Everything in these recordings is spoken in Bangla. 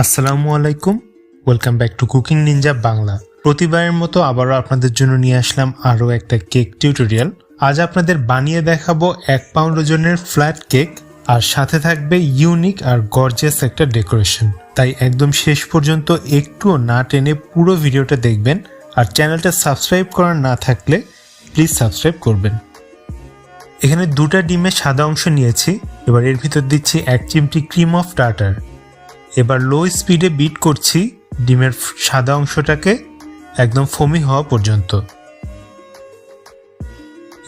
আসসালামু আলাইকুম। Welcome back to cooking ninja Bangla প্রতিবারের মতো আবারও আপনাদের জন্য নিয়ে আসলাম আরও একটা কেক টিউটোরিয়াল আজ আপনাদের বানিয়ে দেখাবো এক পাউন্ড ওজনের ফ্ল্যাট কেক আর সাথে থাকবে ইউনিক আর গর্জিয়াস একটা ডেকোরেশন তাই একদম শেষ পর্যন্ত একটুও না টেনে পুরো ভিডিওটা দেখবেন, আর চ্যানেলটা সাবস্ক্রাইব করা না থাকলে প্লিজ সাবস্ক্রাইব করবেন। এখানে দুটা ডিমের সাদা অংশ নিয়েছি, এবার এর ভিতর দিচ্ছি এক চিমটি ক্রিম অফ টাটার এবার লো স্পিডে বিট করছি, ডিমের সাদা অংশটাকে একদম ফমি হওয়া পর্যন্ত।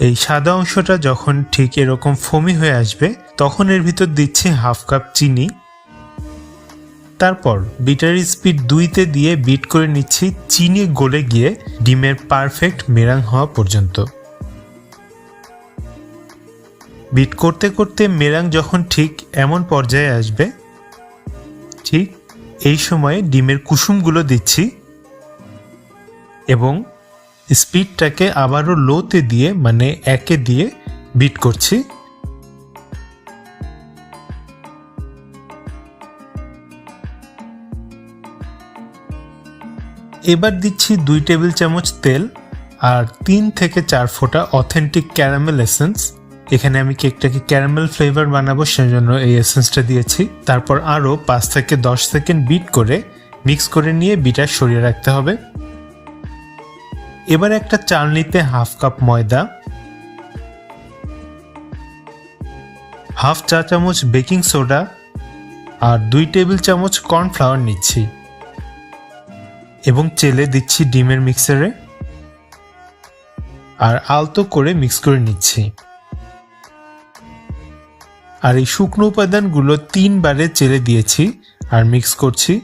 এই সাদা অংশটা যখন ঠিক এরকম ফমি হয়ে আসবে, তখন এর ভিতর দিচ্ছি হাফ কাপ চিনি। তারপর বিটার স্পিড দুইতে দিয়ে বিট করে নিচ্ছি চিনি গলে গিয়ে ডিমের পারফেক্ট মেরাং হওয়া পর্যন্ত। বিট করতে করতে মেরাং যখন ঠিক এমন পর্যায়ে আসবে ঠিক এই সময়ে ডিমের কুসুমগুলো দিচ্ছি এবং স্পিডটাকে আবারও লোতে দিয়ে মানে একে দিয়ে বিট করছি। এবার দিচ্ছি দুই টেবিল চামচ তেল আর তিন থেকে চার ফোঁটা অথেন্টিক ক্যারামেল এসেন্স এখানে আমি কেকটাকে ক্যারামেল ফ্লেভার বানাবো সেজন্য এই এসেন্সটা দিয়েছি। তারপর আরও পাঁচ থেকে দশ সেকেন্ড বিট করে মিক্স করে নিয়ে বিটার সরিয়ে রাখতে হবে। এবার একটা চালনিতে হাফ কাপ ময়দা, হাফ চা চামচ বেকিং সোডা আর দুই টেবিল চামচ কর্নফ্লাওয়ার নিচ্ছি। এবং চেলে দিচ্ছি ডিমের মিক্সারে। আর আলতো করে মিক্স করে নিচ্ছি। আর এই শুকনো উপাদানগুলো তিনবারে চেলে দিয়েছি আর মিক্স করছি।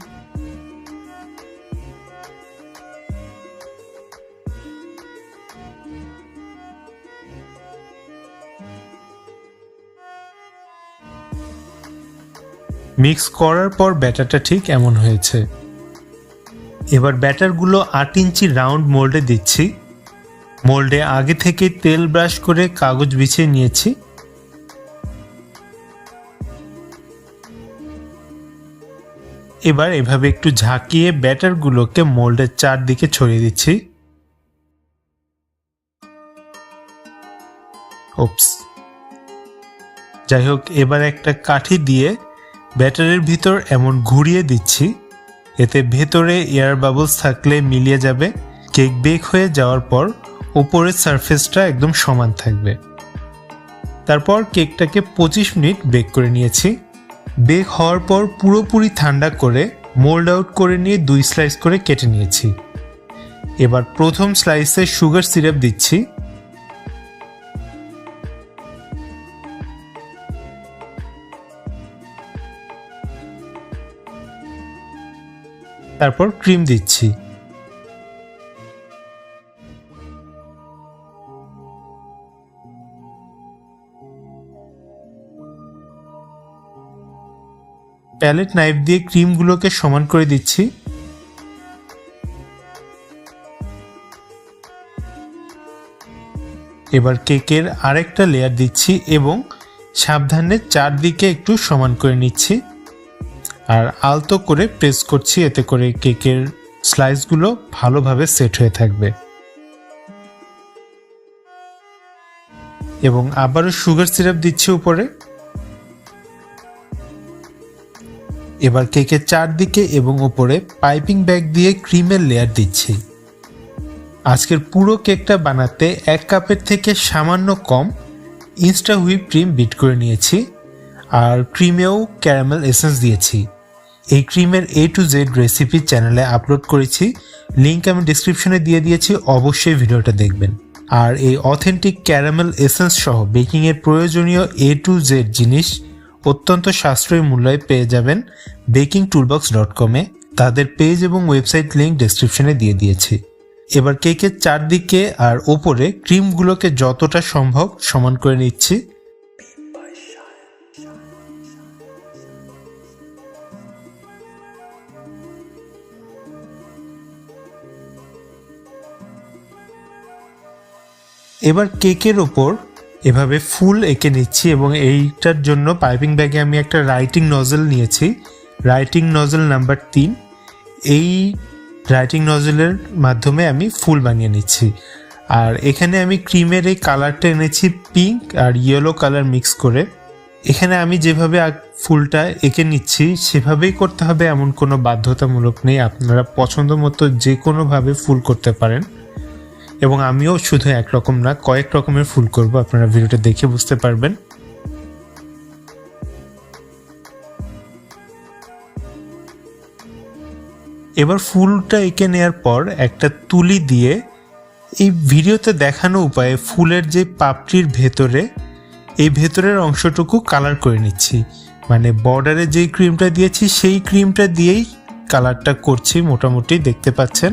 মিক্স করার পর ব্যাটারটা ঠিক এমন হয়েছে। এবার ব্যাটারগুলো আট ইঞ্চি রাউন্ড মোল্ডে দিচ্ছি। মোল্ডে আগে থেকে তেল ব্রাশ করে কাগজ বিছিয়ে নিয়েছি। এবার এভাবে একটু ঝাঁকিয়ে ব্যাটারগুলোকে মোল্ডের চারদিকে ছড়িয়ে দিচ্ছি। যাই হোক এবার একটা কাঠি দিয়ে ব্যাটারের ভিতর এমন ঘুরিয়ে দিচ্ছি। এতে ভেতরে এয়ার বাবলস থাকলে মিলিয়ে যাবে। কেক বেক হয়ে যাওয়ার পর উপরের সারফেসটা একদম সমান থাকবে। তারপর কেকটাকে পঁচিশ মিনিট বেক করে নিয়েছি। বেক হওয়ার পর পুরোপুরি ঠান্ডা করে, মোল্ড আউট করে নিয়ে দুই স্লাইস করে কেটে নিয়েছি। এবার প্রথম স্লাইসে সুগার সিরাপ দিচ্ছি। তারপর ক্রিম দিচ্ছি। প্যালেট নাইফ দিয়ে ক্রিমগুলোকে সমান করে দিচ্ছি। এবার কেকের আরেকটা লেয়ার দিচ্ছি এবং সাবধানে চারদিকে একটু সমান করে নিচ্ছি। আর আলতো করে প্রেস করছি, এতে করে কেকের স্লাইসগুলো ভালোভাবে সেট হয়ে থাকবে। এবং আবারও সুগার সিরাপ দিচ্ছি উপরে। এবার কেকের চারদিকে এবং উপরে পাইপিং ব্যাগ দিয়ে ক্রিমের লেয়ার দিচ্ছি। আজকের পুরো কেকটা বানাতে এক কাপের থেকে সামান্য কম ইনস্টা হুইপ ক্রিম বিট করে নিয়েছি আর ক্রিমেও ক্যারামেল এসেন্স দিয়েছি। এই ক্রিমের এ টু জেড রেসিপি চ্যানেলে আপলোড করেছি। লিঙ্ক আমি ডিসক্রিপশনে দিয়ে দিয়েছি, অবশ্যই ভিডিওটা দেখবেন। আর এই অথেন্টিক ক্যারামেল এসেন্স সহ বেকিংয়ের প্রয়োজনীয় এ টু জেড জিনিস অত্যন্ত সাশ্রয়ী মূল্যে পেয়ে যাবেন বেকিং টুলবক্স ডট কমে তাদের পেজ এবং ওয়েবসাইট লিঙ্ক ডেসক্রিপশনে দিয়ে দিয়েছি। এবার কেকের চারদিকে আর ওপরে ক্রিমগুলোকে যতটা সম্ভব সমান করে নিচ্ছি। এবার কেকের ওপর এভাবে ফুল এঁকে নিচ্ছি এবং এইটার জন্য পাইপিং ব্যাগে আমি একটা রাইটিং নজেল নিয়েছি। রাইটিং নজল নাম্বার তিন। এই রাইটিং নজলের মাধ্যমে আমি ফুল বানিয়ে নিচ্ছি। আর এখানে আমি ক্রিমের এই কালারটা এনেছি পিঙ্ক আর ইয়েলো কালার মিক্স করে। এখানে আমি যেভাবে ফুলটা এঁকে নিচ্ছি, সেভাবেই করতে হবে এমন কোনো বাধ্যতামূলক নেই। আপনারা পছন্দ মতো যে কোনোভাবে ফুল করতে পারেন। এবং আমিও শুধু একরকম না, কয়েক রকমের ফুল করব, আপনারা ভিডিওটা দেখে বুঝতে পারবেন। এবার ফুলটা এঁকে নেওয়ার পর একটা তুলি দিয়ে এই ভিডিওতে দেখানো উপায়ে ফুলের যে পাপড়ির ভেতরে, এই ভেতরের অংশটুকু কালার করে নিচ্ছি। মানে বর্ডারে যেই ক্রিমটা দিয়েছি, সেই ক্রিমটা দিয়েই কালারটা করছি, মোটামুটি দেখতে পাচ্ছেন।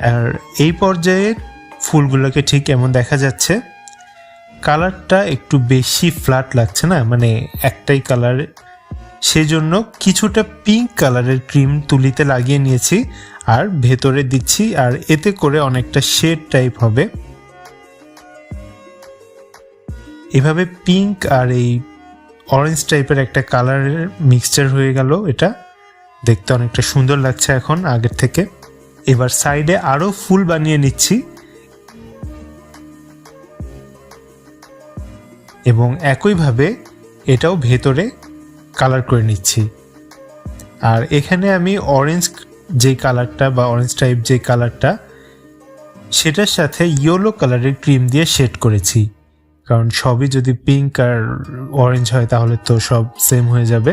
আর এই পর্যায়ে ফুলগুলোকে ঠিক এমন দেখা যাচ্ছে। কালারটা একটু বেশি ফ্ল্যাট লাগছে না? মানে একটাই কালার। সেজন্য কিছুটা পিঙ্ক কালারের ক্রিম তুলিতে লাগিয়ে নিয়েছি আর ভেতরে দিচ্ছি আর এতে করে অনেকটা শেড টাইপ হবে। এভাবে পিঙ্ক আর এই অরেঞ্জ টাইপের একটা কালারের মিক্সচার হয়ে গেল এটা। দেখতে অনেকটা সুন্দর লাগছে এখন আগের থেকে। এবার সাইডে আরও ফুল বানিয়ে নিচ্ছি। এবং একইভাবে এটাও ভেতরে কালার করে নিচ্ছি। আর এখানে আমি অরেঞ্জ যে কালারটা বা অরেঞ্জ টাইপ যে কালারটা সেটার সাথে ইয়েলো কালারের ক্রিম দিয়ে শেড করেছি। কারণ সবই যদি পিঙ্ক আর অরেঞ্জ হয় তাহলে তো সব সেম হয়ে যাবে।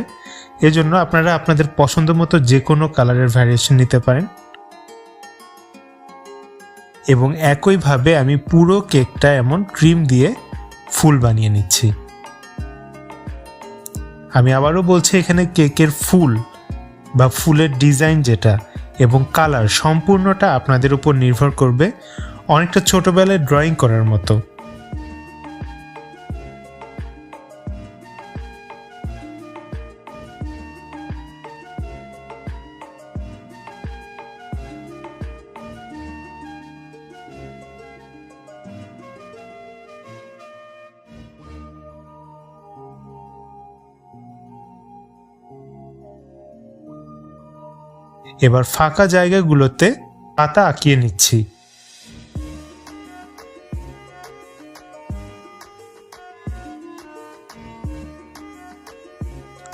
এজন্য আপনারা আপনাদের পছন্দ মতো যে কোনো কালারের ভ্যারিয়েশন নিতে পারেন। এবং একইভাবে আমি পুরো কেকটা এমন ক্রিম দিয়ে ফুল বানিয়ে নিচ্ছি। আমি আবারও বলছি এখানে কেকের ফুল বা ফুলের ডিজাইন যেটা এবং কালার সম্পূর্ণটা আপনাদের উপর নির্ভর করবে অনেকটা ছোটোবেলায় ড্রয়িং করার মতো। এবার ফাঁকা জায়গাগুলোতে পাতা আঁকিয়ে নিচ্ছি।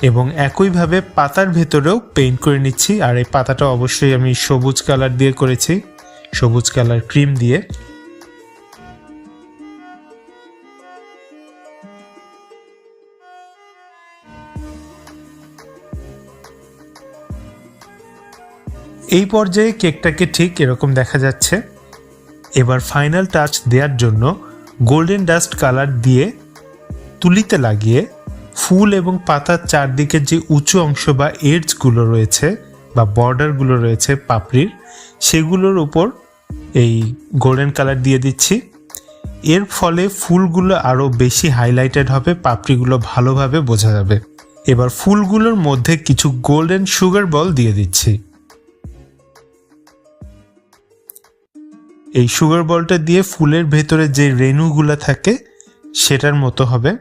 এবং একইভাবে পাতার ভেতরেও পেইন্ট করে নিচ্ছি। আর এই পাতাটা অবশ্যই আমি সবুজ কালার দিয়ে করেছি। সবুজ কালার ক্রিম দিয়ে। এই পর্যায়ে কেকটাকে ঠিক এরকম দেখা যাচ্ছে। এবার ফাইনাল টাচ দেওয়ার জন্য গোল্ডেন ডাস্ট কালার দিয়ে তুলিতে লাগিয়ে ফুল এবং পাতার চারদিকে যে উঁচু অংশ বা এডসগুলো রয়েছে বা বর্ডারগুলো রয়েছে পাপড়ির, সেগুলোর উপর এই গোল্ডেন কালার দিয়ে দিচ্ছি। এর ফলে ফুলগুলো আরও বেশি হাইলাইটেড হবে, পাপড়িগুলো ভালোভাবে বোঝা যাবে। এবার ফুলগুলোর মধ্যে কিছু গোল্ডেন সুগার বল দিয়ে দিচ্ছি। এই সুগার বলটা দিয়ে ফুলের ভেতরে যে রেণুগুলো থাকে, সেটার মতো হবে।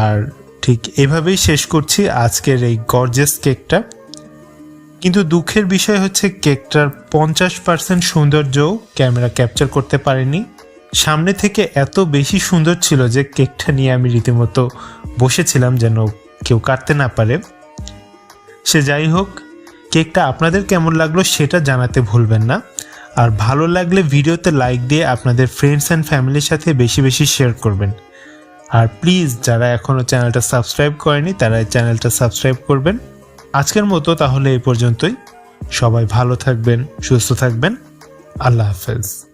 আর ঠিক এভাবেই শেষ করছি আজকের এই গর্জেস কেকটা কিন্তু দুঃখের বিষয় হচ্ছে কেকটার পঞ্চাশ পার্সেন্ট সৌন্দর্যও ক্যামেরা ক্যাপচার করতে পারেনি। সামনে থেকে এত বেশি সুন্দর ছিল যে কেকটা নিয়ে আমি রীতিমতো বসেছিলাম যেন কেউ কাটতে না পারে। সে যাই হোক, কেকটা আপনাদের কেমন লাগল সেটা জানাতে ভুলবেন না। আর ভালো লাগলে ভিডিওতে লাইক দিয়ে আপনাদের ফ্রেন্ডস অ্যান্ড ফ্যামিলির সাথে বেশি বেশি শেয়ার করবেন। আর প্লিজ যারা এখনও চ্যানেলটা সাবস্ক্রাইব করেনি, তারা চ্যানেলটা সাবস্ক্রাইব করবেন। আজকের মতো তাহলে এই পর্যন্তই। সবাই ভালো থাকবেন, সুস্থ থাকবেন। আল্লাহ হাফেজ।